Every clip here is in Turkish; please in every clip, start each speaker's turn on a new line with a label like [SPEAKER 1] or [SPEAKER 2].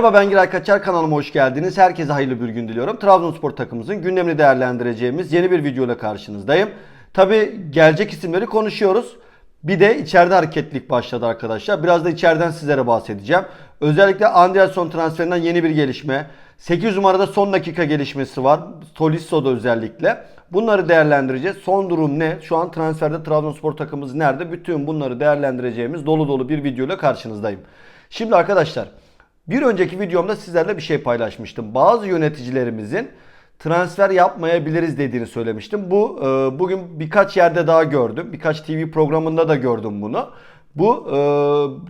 [SPEAKER 1] Merhaba ben Giray Kaçar kanalıma hoş geldiniz. Herkese hayırlı bir gün diliyorum. Trabzonspor takımımızın gündemini değerlendireceğimiz yeni bir video ile karşınızdayım. Tabi gelecek isimleri konuşuyoruz. Bir de içeride hareketlilik başladı arkadaşlar. Biraz da içeriden sizlere bahsedeceğim. Özellikle Anderson transferinden yeni bir gelişme. 8 numarada son dakika gelişmesi var. Tolisso'da özellikle. Bunları değerlendireceğiz. Son durum ne? Şu an transferde Trabzonspor takımımız nerede? Bütün bunları değerlendireceğimiz dolu dolu bir video ile karşınızdayım. Şimdi arkadaşlar bir önceki videomda sizlerle bir şey paylaşmıştım. Bazı yöneticilerimizin transfer yapmayabiliriz dediğini söylemiştim. Bu e, bugün birkaç yerde daha gördüm. Birkaç TV programında da gördüm bunu. Bu e,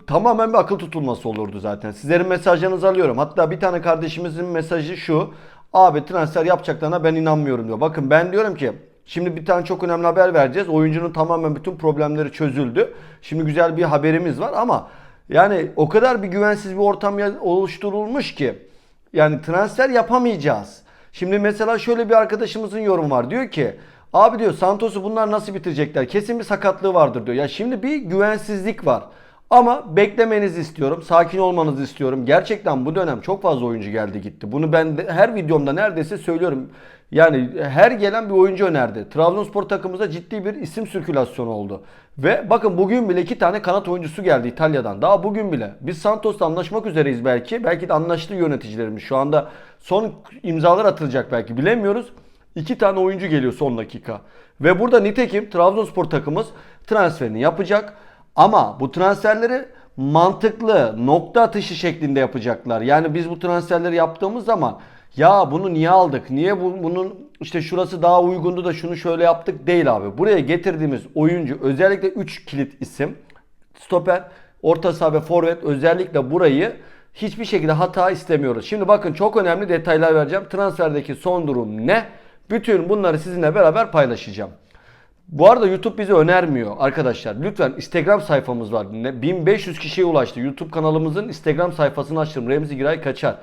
[SPEAKER 1] tamamen bir akıl tutulması olurdu zaten. Sizlerin mesajlarınızı alıyorum. Hatta bir tane kardeşimizin mesajı şu. Abi transfer yapacaklarına ben inanmıyorum diyor. Bakın ben diyorum ki Şimdi bir tane çok önemli haber vereceğiz. Oyuncunun tamamen bütün problemleri çözüldü. Şimdi güzel bir haberimiz var ama yani o kadar bir güvensiz bir ortam oluşturulmuş ki yani transfer yapamayacağız. Şimdi mesela şöyle bir arkadaşımızın yorumu var. Diyor ki abi diyor Santos'u bunlar nasıl bitirecekler? Kesin bir sakatlığı vardır diyor. Ya şimdi bir güvensizlik var. Ama beklemenizi istiyorum. Sakin olmanızı istiyorum. Gerçekten bu dönem çok fazla oyuncu geldi gitti. Bunu ben de her videomda neredeyse söylüyorum. Yani her gelen bir oyuncu önerdi. Trabzonspor takımımıza ciddi bir isim sirkülasyonu oldu. Ve bakın bugün bile iki tane kanat oyuncusu geldi İtalya'dan. Daha bugün bile. Biz Santos'la anlaşmak üzereyiz belki. Belki de anlaştı yöneticilerimiz. Şu anda son imzalar atılacak belki bilemiyoruz. İki tane oyuncu geliyor son dakika. Ve burada nitekim Trabzonspor takımımız transferini yapacak. Ama bu transferleri mantıklı nokta atışı şeklinde yapacaklar. Yani biz bu transferleri yaptığımız zaman ya bunu niye aldık? Niye bu, bunun işte şurası daha uygundu da şunu şöyle yaptık değil abi. Buraya getirdiğimiz oyuncu özellikle 3 kilit isim. Stoper, orta saha ve forvet özellikle burayı hiçbir şekilde hata istemiyoruz. Şimdi bakın çok önemli detaylar vereceğim. Transferdeki son durum ne? Bütün bunları sizinle beraber paylaşacağım. Bu arada YouTube bizi önermiyor arkadaşlar. Lütfen Instagram sayfamız var. Ne- 1500 kişiye ulaştı. YouTube kanalımızın Instagram sayfasını açtım. Remzi Giray Kaçar.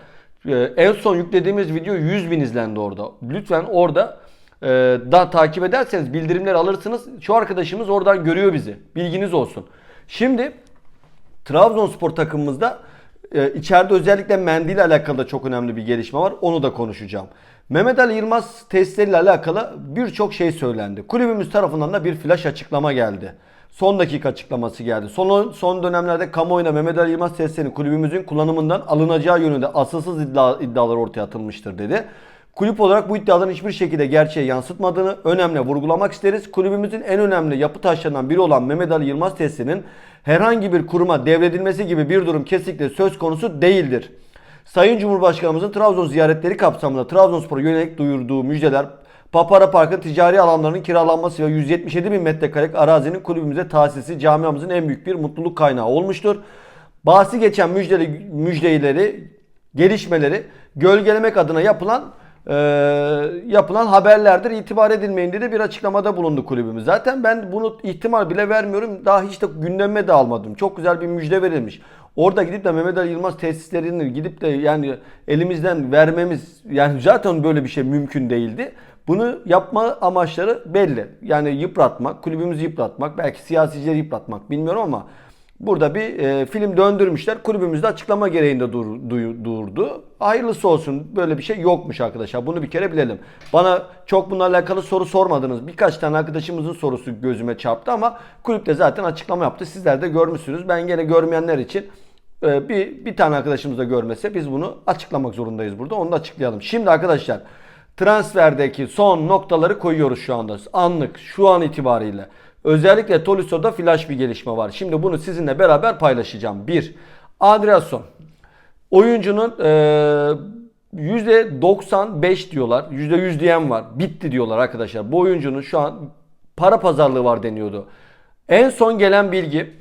[SPEAKER 1] Ee, en son yüklediğimiz video 100 bin izlendi orada. Lütfen orada e, da takip ederseniz bildirimleri alırsınız. Şu arkadaşımız oradan görüyor bizi. Bilginiz olsun. Şimdi Trabzonspor takımımızda e, içeride özellikle Mendy ile alakalı da çok önemli bir gelişme var. Onu da konuşacağım. Mehmet Ali Yılmaz testleriyle alakalı birçok şey söylendi. Kulübümüz tarafından da bir flash açıklama geldi. Son dakika açıklaması geldi. Son, son dönemlerde kamuoyuna Mehmet Ali Yılmaz testlerinin kulübümüzün kullanımından alınacağı yönünde asılsız iddia, iddialar ortaya atılmıştır dedi. Kulüp olarak bu iddiaların hiçbir şekilde gerçeğe yansıtmadığını önemli vurgulamak isteriz. Kulübümüzün en önemli yapı taşlarından biri olan Mehmet Ali Yılmaz testinin herhangi bir kuruma devredilmesi gibi bir durum kesinlikle söz konusu değildir. Sayın Cumhurbaşkanımızın Trabzon ziyaretleri kapsamında Trabzonspor'a yönelik duyurduğu müjdeler Papara Park'ın ticari alanlarının kiralanması ve 177 bin metrekarelik arazinin kulübümüze tahsisi camiamızın en büyük bir mutluluk kaynağı olmuştur. Bahsi geçen müjdeli, müjdeleri, gelişmeleri gölgelemek adına yapılan e, yapılan haberlerdir. İtibar edilmeyin diye bir açıklamada bulundu kulübümüz. Zaten ben bunu ihtimal bile vermiyorum. Daha hiç de gündeme de almadım. Çok güzel bir müjde verilmiş. Orada gidip de Mehmet Ali Yılmaz tesislerini gidip de yani elimizden vermemiz yani zaten böyle bir şey mümkün değildi. Bunu yapma amaçları belli. Yani yıpratmak, kulübümüzü yıpratmak, belki siyasicileri yıpratmak bilmiyorum ama Burada bir e, film döndürmüşler. Kulübümüzde açıklama gereğinde dur, duy- durdu. Hayırlısı olsun. Böyle bir şey yokmuş arkadaşlar. Bunu bir kere bilelim. Bana çok bununla alakalı soru sormadınız. Birkaç tane arkadaşımızın sorusu gözüme çarptı ama kulüpte zaten açıklama yaptı. Sizler de görmüşsünüz. Ben gene görmeyenler için bir, bir tane arkadaşımız da görmese biz bunu açıklamak zorundayız burada. Onu da açıklayalım. Şimdi arkadaşlar transferdeki son noktaları koyuyoruz şu anda. Anlık şu an itibariyle. Özellikle Tolisso'da flash bir gelişme var. Şimdi bunu sizinle beraber paylaşacağım. 1. Adriason. Oyuncunun e, %95 diyorlar. %100 diyen var. Bitti diyorlar arkadaşlar. Bu oyuncunun şu an para pazarlığı var deniyordu. En son gelen bilgi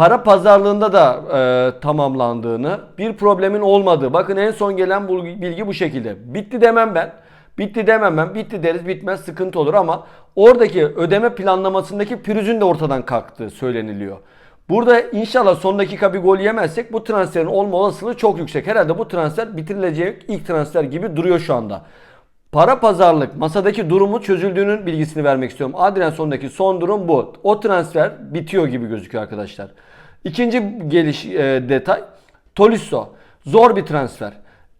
[SPEAKER 1] para pazarlığında da e, tamamlandığını, bir problemin olmadığı. Bakın en son gelen bilgi bu şekilde. Bitti demem ben. Bitti demem ben. Bitti deriz bitmez sıkıntı olur ama oradaki ödeme planlamasındaki pürüzün de ortadan kalktığı söyleniliyor. Burada inşallah son dakika bir gol yemezsek bu transferin olma olasılığı çok yüksek. Herhalde bu transfer bitirilecek ilk transfer gibi duruyor şu anda. Para pazarlık masadaki durumu çözüldüğünün bilgisini vermek istiyorum. Adrian sondaki son durum bu. O transfer bitiyor gibi gözüküyor arkadaşlar. İkinci geliş e, detay Tolisso. Zor bir transfer.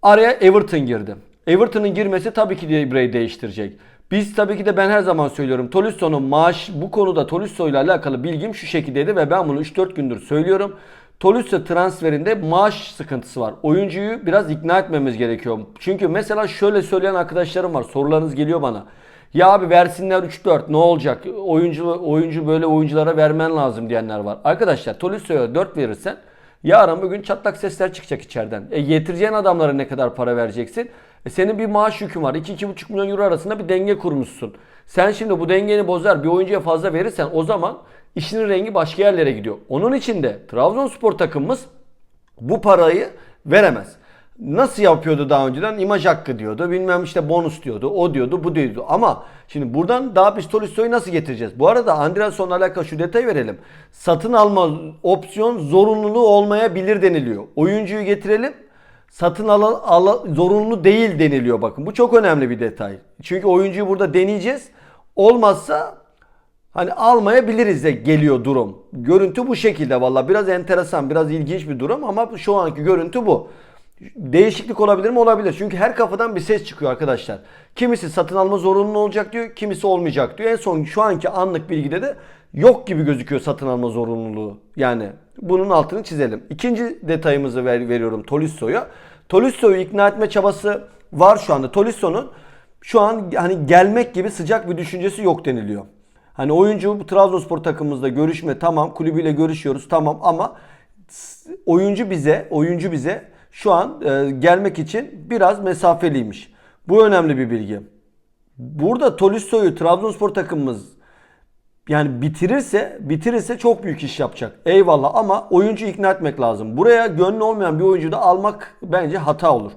[SPEAKER 1] Araya Everton girdi. Everton'ın girmesi tabii ki de burayı değiştirecek. Biz tabii ki de ben her zaman söylüyorum. Tolisto'nun maaş bu konuda Tolisto ile alakalı bilgim şu şekildeydi ve ben bunu 3-4 gündür söylüyorum. Tolisso transferinde maaş sıkıntısı var. Oyuncuyu biraz ikna etmemiz gerekiyor. Çünkü mesela şöyle söyleyen arkadaşlarım var. Sorularınız geliyor bana. Ya abi versinler 3-4 ne olacak? Oyuncu oyuncu böyle oyunculara vermen lazım diyenler var. Arkadaşlar Tolisso'ya 4 verirsen yarın bugün çatlak sesler çıkacak içeriden. E getireceğin adamlara ne kadar para vereceksin? E senin bir maaş yükün var. 2-2,5 milyon euro arasında bir denge kurmuşsun. Sen şimdi bu dengeni bozar bir oyuncuya fazla verirsen o zaman işinin rengi başka yerlere gidiyor. Onun için de Trabzonspor takımımız bu parayı veremez. Nasıl yapıyordu daha önceden? İmaj hakkı diyordu. Bilmem işte bonus diyordu. O diyordu, bu diyordu. Ama şimdi buradan daha biz Tolisto'yu nasıl getireceğiz? Bu arada Andreasson'la alakalı şu detayı verelim. Satın alma opsiyon zorunluluğu olmayabilir deniliyor. Oyuncuyu getirelim. Satın ala, ala, zorunlu değil deniliyor bakın. Bu çok önemli bir detay. Çünkü oyuncuyu burada deneyeceğiz. Olmazsa Hani almayabiliriz de geliyor durum. Görüntü bu şekilde valla biraz enteresan, biraz ilginç bir durum ama şu anki görüntü bu. Değişiklik olabilir mi? Olabilir. Çünkü her kafadan bir ses çıkıyor arkadaşlar. Kimisi satın alma zorunlu olacak diyor, kimisi olmayacak diyor. En son şu anki anlık bilgide de yok gibi gözüküyor satın alma zorunluluğu. Yani bunun altını çizelim. İkinci detayımızı ver, veriyorum Tolisso'ya. Tolisso'yu ikna etme çabası var şu anda. Tolisso'nun şu an hani gelmek gibi sıcak bir düşüncesi yok deniliyor. Hani oyuncu bu Trabzonspor takımımızda görüşme tamam kulübüyle görüşüyoruz tamam ama oyuncu bize oyuncu bize şu an e, gelmek için biraz mesafeliymiş. Bu önemli bir bilgi. Burada Tolisso'yu Trabzonspor takımımız yani bitirirse bitirirse çok büyük iş yapacak. Eyvallah ama oyuncu ikna etmek lazım. Buraya gönlü olmayan bir oyuncu da almak bence hata olur.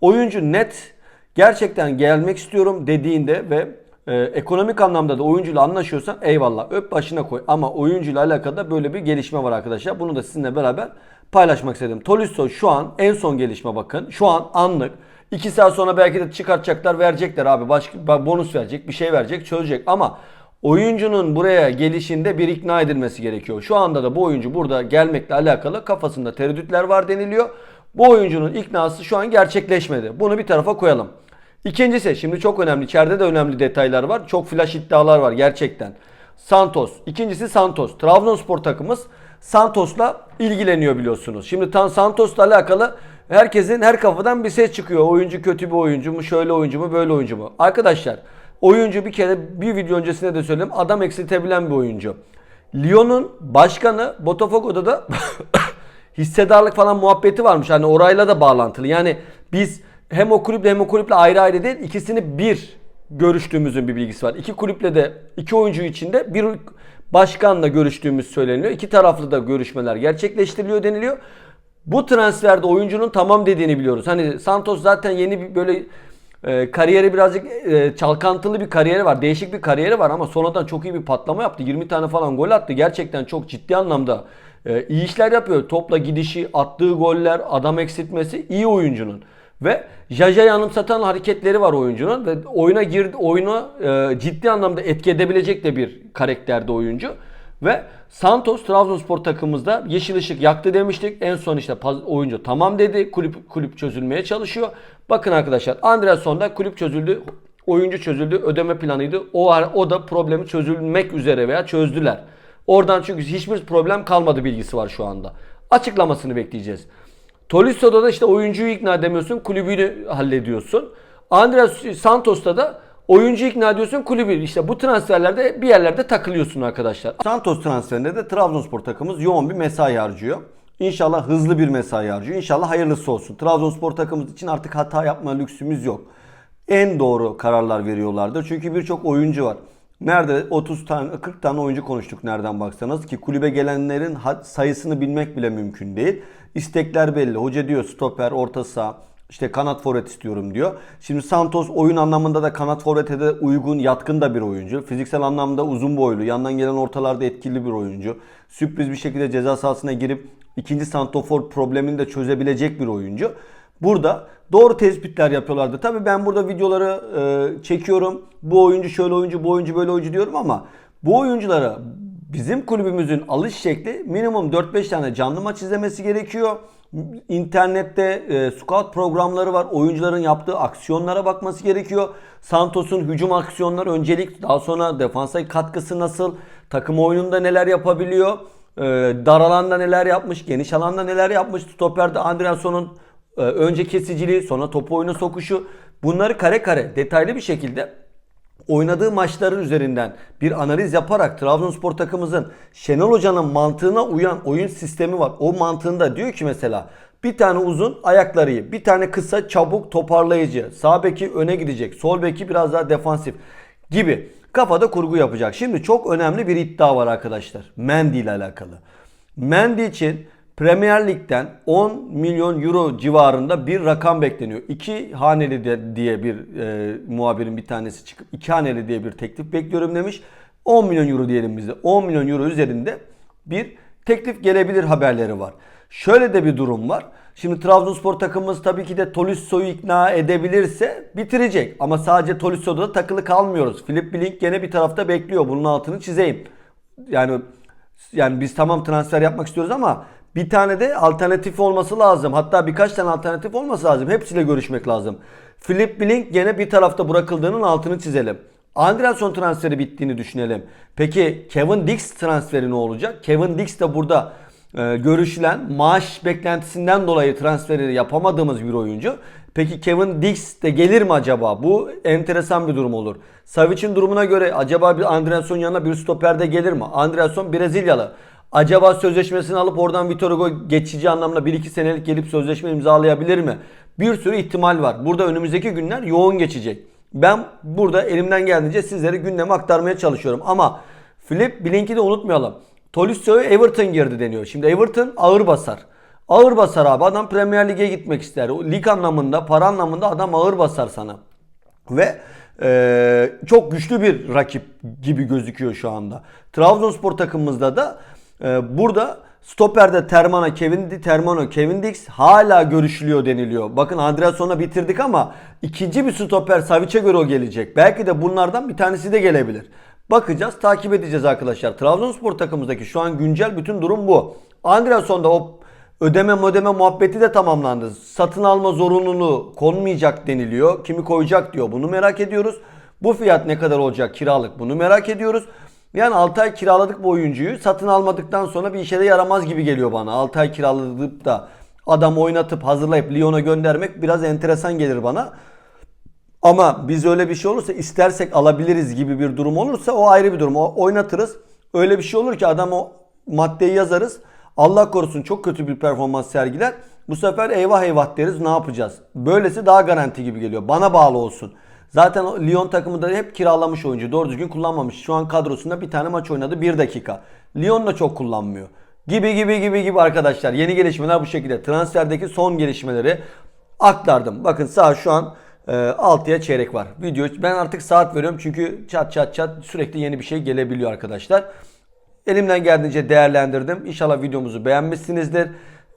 [SPEAKER 1] Oyuncu net gerçekten gelmek istiyorum dediğinde ve e, ekonomik anlamda da oyuncuyla anlaşıyorsan eyvallah öp başına koy. Ama oyuncuyla alakalı da böyle bir gelişme var arkadaşlar. Bunu da sizinle beraber paylaşmak istedim. Tolisso şu an en son gelişme bakın. Şu an anlık. 2 saat sonra belki de çıkartacaklar verecekler abi. Başka bonus verecek bir şey verecek çözecek ama Oyuncunun buraya gelişinde bir ikna edilmesi gerekiyor. Şu anda da bu oyuncu burada gelmekle alakalı kafasında tereddütler var deniliyor. Bu oyuncunun iknası şu an gerçekleşmedi. Bunu bir tarafa koyalım. İkincisi şimdi çok önemli. İçeride de önemli detaylar var. Çok flash iddialar var gerçekten. Santos. İkincisi Santos. Trabzonspor takımımız Santos'la ilgileniyor biliyorsunuz. Şimdi Tan Santos'la alakalı herkesin her kafadan bir ses çıkıyor. Oyuncu kötü bir oyuncu mu, şöyle oyuncu mu, böyle oyuncu mu? Arkadaşlar oyuncu bir kere bir video öncesinde de söyledim. Adam eksiltebilen bir oyuncu. Lyon'un başkanı Botafogo'da da hissedarlık falan muhabbeti varmış. Hani orayla da bağlantılı. Yani biz hem o kulüple hem o kulüple ayrı ayrı değil ikisini bir görüştüğümüzün bir bilgisi var. İki kulüple de iki oyuncu içinde bir başkanla görüştüğümüz söyleniyor. İki taraflı da görüşmeler gerçekleştiriliyor deniliyor. Bu transferde oyuncunun tamam dediğini biliyoruz. Hani Santos zaten yeni bir böyle e, kariyeri birazcık e, çalkantılı bir kariyeri var. Değişik bir kariyeri var ama sonradan çok iyi bir patlama yaptı. 20 tane falan gol attı. Gerçekten çok ciddi anlamda e, iyi işler yapıyor. Topla gidişi, attığı goller, adam eksiltmesi iyi oyuncunun. Ve Jaja'yı anımsatan hareketleri var oyuncunun ve oyuna girdi oyunu e, ciddi anlamda etki edebilecek de bir karakterde oyuncu. Ve Santos Trabzonspor takımımızda yeşil ışık yaktı demiştik. En son işte oyuncu tamam dedi. Kulüp kulüp çözülmeye çalışıyor. Bakın arkadaşlar Andreasson'da kulüp çözüldü. Oyuncu çözüldü. Ödeme planıydı. O o da problemi çözülmek üzere veya çözdüler. Oradan çünkü hiçbir problem kalmadı bilgisi var şu anda. Açıklamasını bekleyeceğiz. Tolisso'da da işte oyuncuyu ikna edemiyorsun, kulübünü hallediyorsun. Andres Santos'ta da oyuncu ikna ediyorsun, kulübü. İşte bu transferlerde bir yerlerde takılıyorsun arkadaşlar. Santos transferinde de Trabzonspor takımımız yoğun bir mesai harcıyor. İnşallah hızlı bir mesai harcıyor. İnşallah hayırlısı olsun. Trabzonspor takımımız için artık hata yapma lüksümüz yok. En doğru kararlar veriyorlardır. Çünkü birçok oyuncu var. Nerede 30 tane 40 tane oyuncu konuştuk nereden baksanız ki kulübe gelenlerin sayısını bilmek bile mümkün değil. İstekler belli. Hoca diyor stoper, orta saha, işte kanat forvet istiyorum diyor. Şimdi Santos oyun anlamında da kanat forvete de uygun, yatkın da bir oyuncu. Fiziksel anlamda uzun boylu, yandan gelen ortalarda etkili bir oyuncu. Sürpriz bir şekilde ceza sahasına girip ikinci santofor problemini de çözebilecek bir oyuncu. Burada doğru tespitler yapıyorlardı. Tabii ben burada videoları e, çekiyorum. Bu oyuncu şöyle oyuncu, bu oyuncu böyle oyuncu diyorum ama bu oyunculara bizim kulübümüzün alış şekli minimum 4-5 tane canlı maç izlemesi gerekiyor. İnternette e, scout programları var. Oyuncuların yaptığı aksiyonlara bakması gerekiyor. Santos'un hücum aksiyonları öncelik, daha sonra defansa katkısı nasıl, takım oyununda neler yapabiliyor, e, dar alanda neler yapmış, geniş alanda neler yapmış, stoperde Andreasson'un e, önce kesiciliği, sonra topu oyuna sokuşu. Bunları kare kare detaylı bir şekilde oynadığı maçların üzerinden bir analiz yaparak Trabzonspor takımımızın Şenol Hoca'nın mantığına uyan oyun sistemi var. O mantığında diyor ki mesela bir tane uzun ayakları iyi, bir tane kısa çabuk toparlayıcı, sağ beki öne gidecek, sol beki biraz daha defansif gibi kafada kurgu yapacak. Şimdi çok önemli bir iddia var arkadaşlar. Mendy ile alakalı. Mendy için Premier Lig'den 10 milyon euro civarında bir rakam bekleniyor. İki haneli de diye bir e, muhabirin bir tanesi çıkıp iki haneli diye bir teklif bekliyorum demiş. 10 milyon euro diyelim bize. 10 milyon euro üzerinde bir teklif gelebilir haberleri var. Şöyle de bir durum var. Şimdi Trabzonspor takımımız tabii ki de Tolisso'yu ikna edebilirse bitirecek. Ama sadece Tolisso'da da takılı kalmıyoruz. Filip Bilink gene bir tarafta bekliyor. Bunun altını çizeyim. Yani yani biz tamam transfer yapmak istiyoruz ama bir tane de alternatif olması lazım. Hatta birkaç tane alternatif olması lazım. Hepsiyle görüşmek lazım. Philip Blink gene bir tarafta bırakıldığının altını çizelim. Anderson transferi bittiğini düşünelim. Peki Kevin Dix transferi ne olacak? Kevin Dix de burada e, görüşülen maaş beklentisinden dolayı transferi yapamadığımız bir oyuncu. Peki Kevin Dix de gelir mi acaba? Bu enteresan bir durum olur. Savic'in durumuna göre acaba bir Anderson yanına bir stoper de gelir mi? Anderson Brezilyalı. Acaba sözleşmesini alıp oradan Vitor Hugo geçici anlamda 1-2 senelik gelip sözleşme imzalayabilir mi? Bir sürü ihtimal var. Burada önümüzdeki günler yoğun geçecek. Ben burada elimden geldiğince sizlere gündemi aktarmaya çalışıyorum. Ama Philip Blink'i de unutmayalım. Tolisso'ya Everton girdi deniyor. Şimdi Everton ağır basar. Ağır basar abi. Adam Premier Lig'e gitmek ister. Lig anlamında, para anlamında adam ağır basar sana. Ve e, çok güçlü bir rakip gibi gözüküyor şu anda. Trabzonspor takımımızda da e, burada stoperde Termana, Kevin Termano, Kevin Dix hala görüşülüyor deniliyor. Bakın Andreasson'a bitirdik ama ikinci bir stoper Savic'e göre o gelecek. Belki de bunlardan bir tanesi de gelebilir. Bakacağız, takip edeceğiz arkadaşlar. Trabzonspor takımımızdaki şu an güncel bütün durum bu. Andreasson'da o ödeme modeme muhabbeti de tamamlandı. Satın alma zorunluluğu konmayacak deniliyor. Kimi koyacak diyor. Bunu merak ediyoruz. Bu fiyat ne kadar olacak kiralık bunu merak ediyoruz. Yani 6 ay kiraladık bu oyuncuyu. Satın almadıktan sonra bir işe de yaramaz gibi geliyor bana. 6 ay kiraladıp da adam oynatıp hazırlayıp Lyon'a göndermek biraz enteresan gelir bana. Ama biz öyle bir şey olursa istersek alabiliriz gibi bir durum olursa o ayrı bir durum. O oynatırız. Öyle bir şey olur ki adam o maddeyi yazarız. Allah korusun çok kötü bir performans sergiler. Bu sefer eyvah eyvah deriz ne yapacağız? Böylesi daha garanti gibi geliyor. Bana bağlı olsun. Zaten Lyon takımı da hep kiralamış oyuncu. Doğru düzgün kullanmamış. Şu an kadrosunda bir tane maç oynadı. Bir dakika. Lyon da çok kullanmıyor. Gibi gibi gibi gibi arkadaşlar. Yeni gelişmeler bu şekilde. Transferdeki son gelişmeleri aktardım. Bakın sağ şu an e, 6'ya çeyrek var. Video ben artık saat veriyorum çünkü çat çat çat sürekli yeni bir şey gelebiliyor arkadaşlar. Elimden geldiğince değerlendirdim. İnşallah videomuzu beğenmişsinizdir.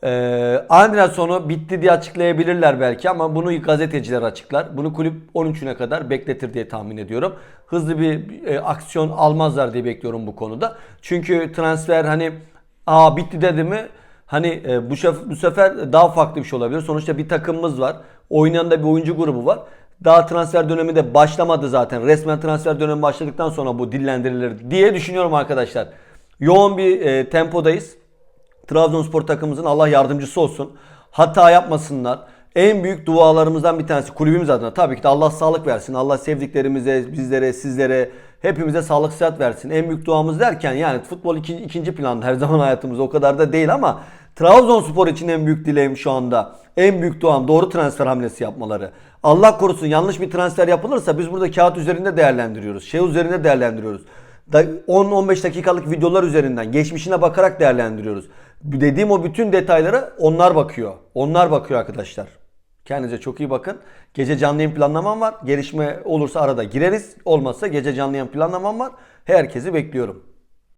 [SPEAKER 1] Ee, Anderson'u bitti diye açıklayabilirler belki ama bunu gazeteciler açıklar. Bunu kulüp 13'üne kadar bekletir diye tahmin ediyorum. Hızlı bir e, aksiyon almazlar diye bekliyorum bu konuda. Çünkü transfer hani aa bitti dedi mi hani e, bu, şef, bu sefer daha farklı bir şey olabilir. Sonuçta bir takımımız var. Oynayan da bir oyuncu grubu var. Daha transfer dönemi de başlamadı zaten. Resmen transfer dönemi başladıktan sonra bu dillendirilir diye düşünüyorum arkadaşlar. Yoğun bir e, tempodayız. Trabzonspor takımımızın Allah yardımcısı olsun. Hata yapmasınlar. En büyük dualarımızdan bir tanesi kulübümüz adına tabii ki de Allah sağlık versin. Allah sevdiklerimize, bizlere, sizlere, hepimize sağlık sıhhat versin. En büyük duamız derken yani futbol ikinci, ikinci planda her zaman hayatımızda o kadar da değil ama Trabzonspor için en büyük dileğim şu anda. En büyük duam doğru transfer hamlesi yapmaları. Allah korusun yanlış bir transfer yapılırsa biz burada kağıt üzerinde değerlendiriyoruz. Şey üzerinde değerlendiriyoruz. 10-15 dakikalık videolar üzerinden geçmişine bakarak değerlendiriyoruz. Dediğim o bütün detaylara onlar bakıyor. Onlar bakıyor arkadaşlar. Kendinize çok iyi bakın. Gece canlı yayın planlamam var. Gelişme olursa arada gireriz. Olmazsa gece canlı yayın planlamam var. Herkesi bekliyorum.